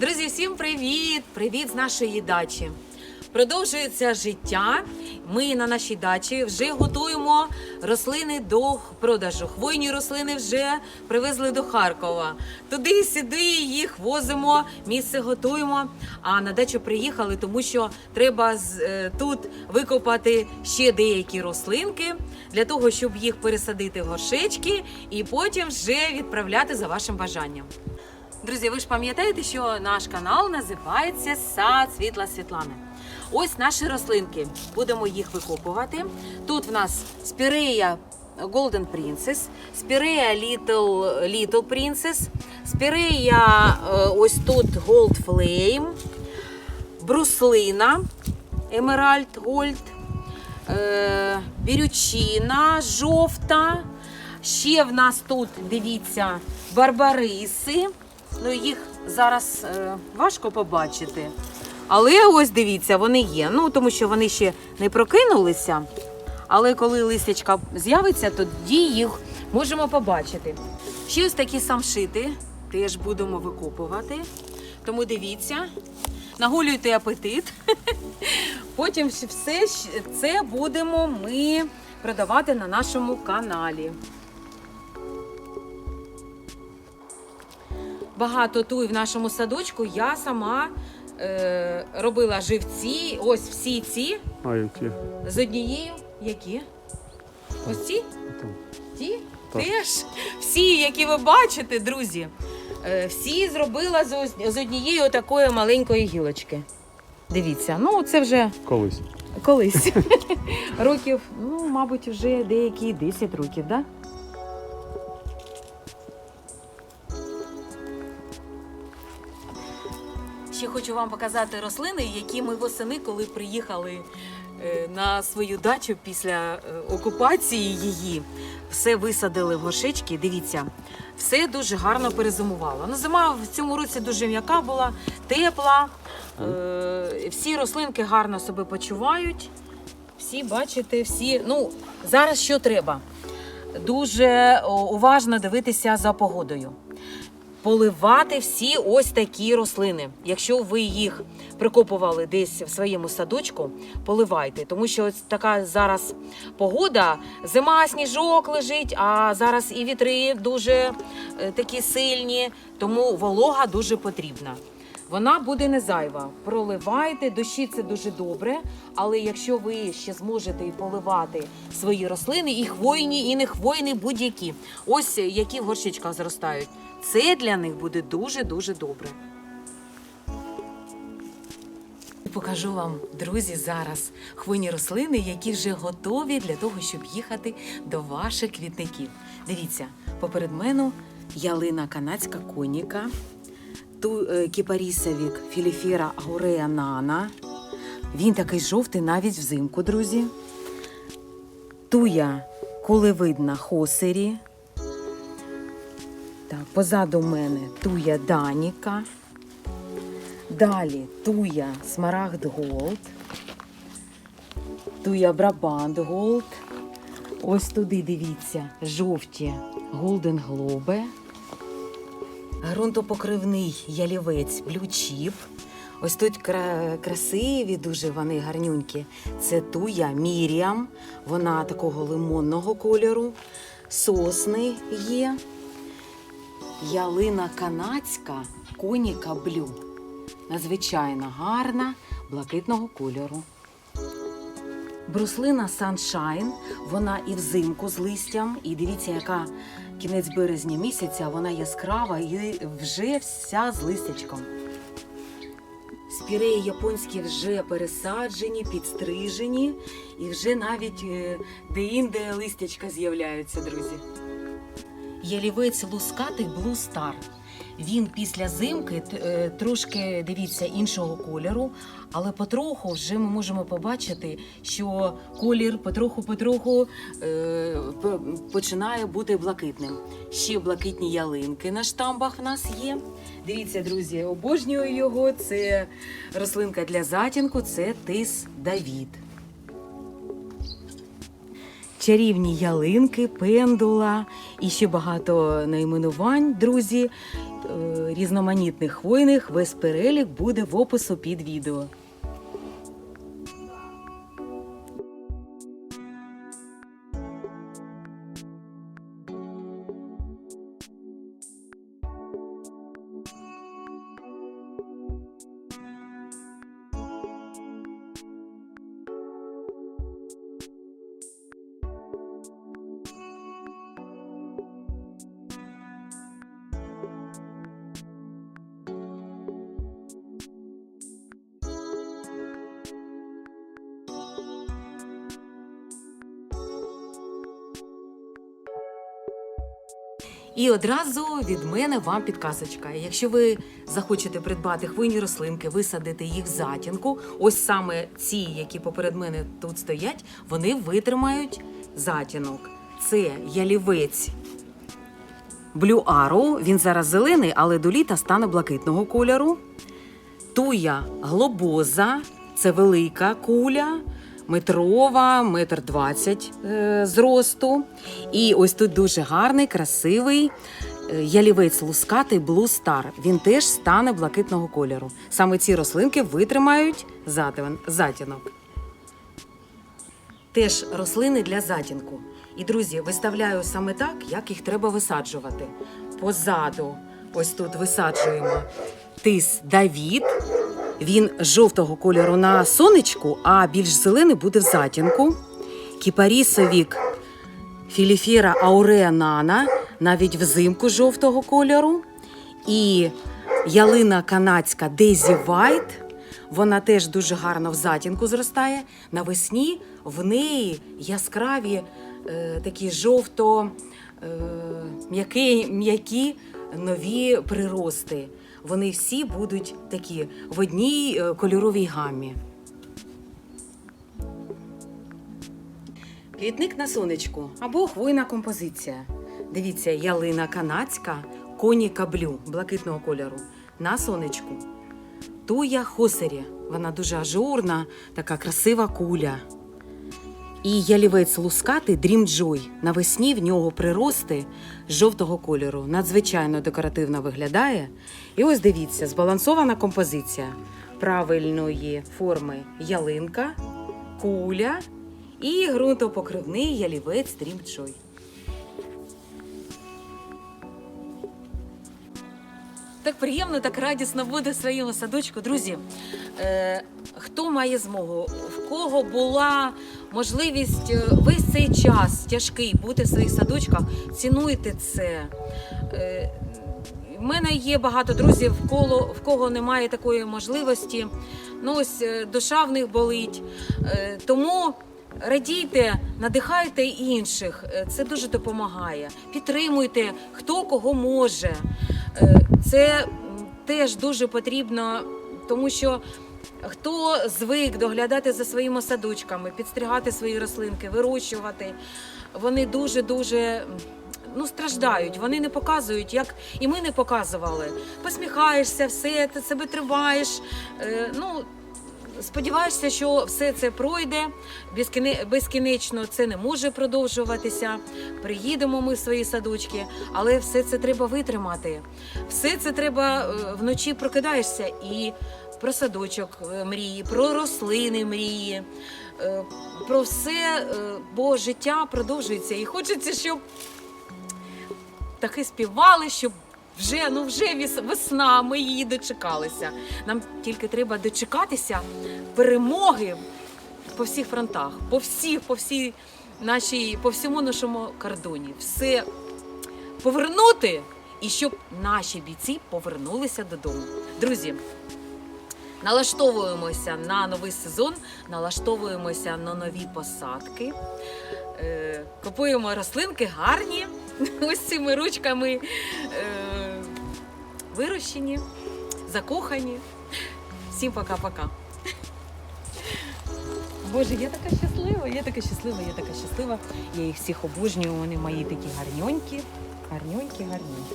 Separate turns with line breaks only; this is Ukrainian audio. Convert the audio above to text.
Друзі, всім привіт! Привіт з нашої дачі. Продовжується життя. Ми на нашій дачі вже готуємо рослини до продажу. Хвойні рослини вже привезли до Харкова. Туди сюди їх возимо, місце готуємо. А на дачу приїхали, тому що треба е, тут викопати ще деякі рослинки для того, щоб їх пересадити в горшечки і потім вже відправляти за вашим бажанням. Друзі, ви ж пам'ятаєте, що наш канал називається Сад Світла Світлани. Ось наші рослинки. Будемо їх викопувати. Тут в нас спірея Golden Princess, спірея Little, Little Princess, спірея е, ось тут Gold Flame, бруслина Emerald Gold, е, бірючина жовта. Ще в нас тут, дивіться, барбариси. Ну, їх зараз е, важко побачити. Але ось дивіться, вони є. Ну, тому що вони ще не прокинулися. Але коли листячка з'явиться, тоді їх можемо побачити. Ще ось такі самшити теж будемо викопувати. Тому дивіться, нагулюйте апетит. Потім все це будемо ми продавати на нашому каналі. Багато туй в нашому садочку я сама е, робила живці. Ось всі ці
А які?
з однією. Які? Ось ці?
Там.
Ті?
Так.
Теж всі, які ви бачите, друзі, е, всі зробила з, ось- з однієї такої маленької гілочки. Дивіться, ну це вже
Колись.
колись. років, ну, мабуть, вже деякі 10 років, так? Да? Хочу вам показати рослини, які ми восени, коли приїхали е, на свою дачу після е, окупації її, все висадили в горшечки. Дивіться, все дуже гарно перезимувало. Ну, зима в цьому році дуже м'яка була, тепла. Е, всі рослинки гарно себе почувають. Всі бачите, всі. Ну, зараз що треба? Дуже уважно дивитися за погодою. Поливати всі ось такі рослини. Якщо ви їх прикопували десь в своєму садочку, поливайте, тому що ось така зараз погода, зима, сніжок лежить, а зараз і вітри дуже е, такі сильні, тому волога дуже потрібна. Вона буде не зайва. Проливайте, дощі це дуже добре. Але якщо ви ще зможете поливати свої рослини, і хвойні, і не хвойні, будь-які, ось е, які в горщичках зростають, це для них буде дуже дуже добре. Покажу вам, друзі, зараз хвойні рослини, які вже готові для того, щоб їхати до ваших квітників. Дивіться, поперед мене ялина канадська коніка, ту е, кіпарісовік філіфера горея нана. Він такий жовтий навіть взимку, друзі. Туя колевидна хосері. Так, позаду мене туя Даніка. Далі туя Смарагд Голд. Туя Брабант Голд. Ось туди дивіться жовті Голден Глобе. Грунтопокривний ялівець блючіп. Ось тут кра- красиві, дуже вони гарнюнькі. Це туя Міріам, вона такого лимонного кольору. Сосни є. Ялина канадська коніка блю. Надзвичайно гарна, блакитного кольору. Бруслина Sunshine, вона і взимку з листям, і дивіться, яка кінець березня місяця, вона яскрава і вже вся з листячком. Спіреї японські вже пересаджені, підстрижені, і вже навіть е, де-інде листячка з'являються, друзі. Ялівець лускатий Star. Він після зимки е, трошки дивіться іншого кольору, але потроху вже ми можемо побачити, що колір потроху-потроху е, починає бути блакитним. Ще блакитні ялинки на штамбах в нас є. Дивіться, друзі, обожнюю його. Це рослинка для затінку, це тис Давід. Чарівні ялинки, пендула і ще багато найменувань, друзі. е, різноманітних хвойних весь перелік буде в опису під відео. І одразу від мене вам підказочка. Якщо ви захочете придбати хвойні рослинки, висадити їх в затінку, ось саме ці, які поперед мене тут стоять, вони витримають затінок. Це ялівець Arrow, він зараз зелений, але до літа стане блакитного кольору. Туя глобоза, це велика куля, метрова, метр двадцять е, зросту. І ось тут дуже гарний, красивий е, ялівець лускатий Blue Star. Він теж стане блакитного кольору. Саме ці рослинки витримають затінок. Теж рослини для затінку. І, друзі, виставляю саме так, як їх треба висаджувати. Позаду, ось тут висаджуємо тис Давід. Він жовтого кольору на сонечку, а більш зелений буде в затінку. Кіпарісовік Філіфіра ауреа нана, навіть взимку жовтого кольору. І ялина канадська Дейзі Вайт. Вона теж дуже гарно в затінку зростає. Навесні в неї яскраві е, такі жовто е, м'які нові прирости. Вони всі будуть такі в одній е, кольоровій гамі. Квітник на сонечку або хвойна композиція. Дивіться, ялина канадська, коні каблю блакитного кольору на сонечку. Туя хосері. Вона дуже ажурна, така красива куля. І ялівець лускати дрімджой. Навесні в нього прирости жовтого кольору. Надзвичайно декоративно виглядає. І ось дивіться, збалансована композиція правильної форми ялинка, куля і ґрунтопокривний ялівець Dream Так приємно, так радісно буде своєму садочку. Друзі, е, хто має змогу, в кого була можливість е, весь цей час тяжкий бути в своїх садочках, цінуйте це. Е, в мене є багато друзів, в коло, в кого немає такої можливості. Ну ось е, душа в них болить. Е, тому радійте, надихайте інших. Е, Це дуже допомагає. Підтримуйте, хто кого може. Це теж дуже потрібно, тому що. Хто звик доглядати за своїми садочками, підстригати свої рослинки, вирощувати, вони дуже дуже ну, страждають. Вони не показують, як і ми не показували. Посміхаєшся, все, ти себе триваєш. Е, ну, сподіваєшся, що все це пройде. Безкінечно це не може продовжуватися. Приїдемо ми в свої садочки, але все це треба витримати. Все це треба е, вночі прокидаєшся і про садочок е, мрії, про рослини мрії, е, про все, бо життя продовжується. І хочеться, щоб птахи співали, щоб вже, ну вже весна, ми її дочекалися. Нам тільки треба дочекатися перемоги по всіх фронтах, по всіх, по всій нашій, по всьому нашому кордоні. Все повернути і щоб наші бійці повернулися додому. Друзі, налаштовуємося на новий сезон, налаштовуємося на нові посадки. Е, Купуємо рослинки гарні, ось цими ручками е, вирощені, закохані. Всім пока-пока. Боже, я така щаслива, я така щаслива, я така щаслива. Я їх всіх обожнюю, вони мої такі гарньонькі, гарньонькі, гарньонькі.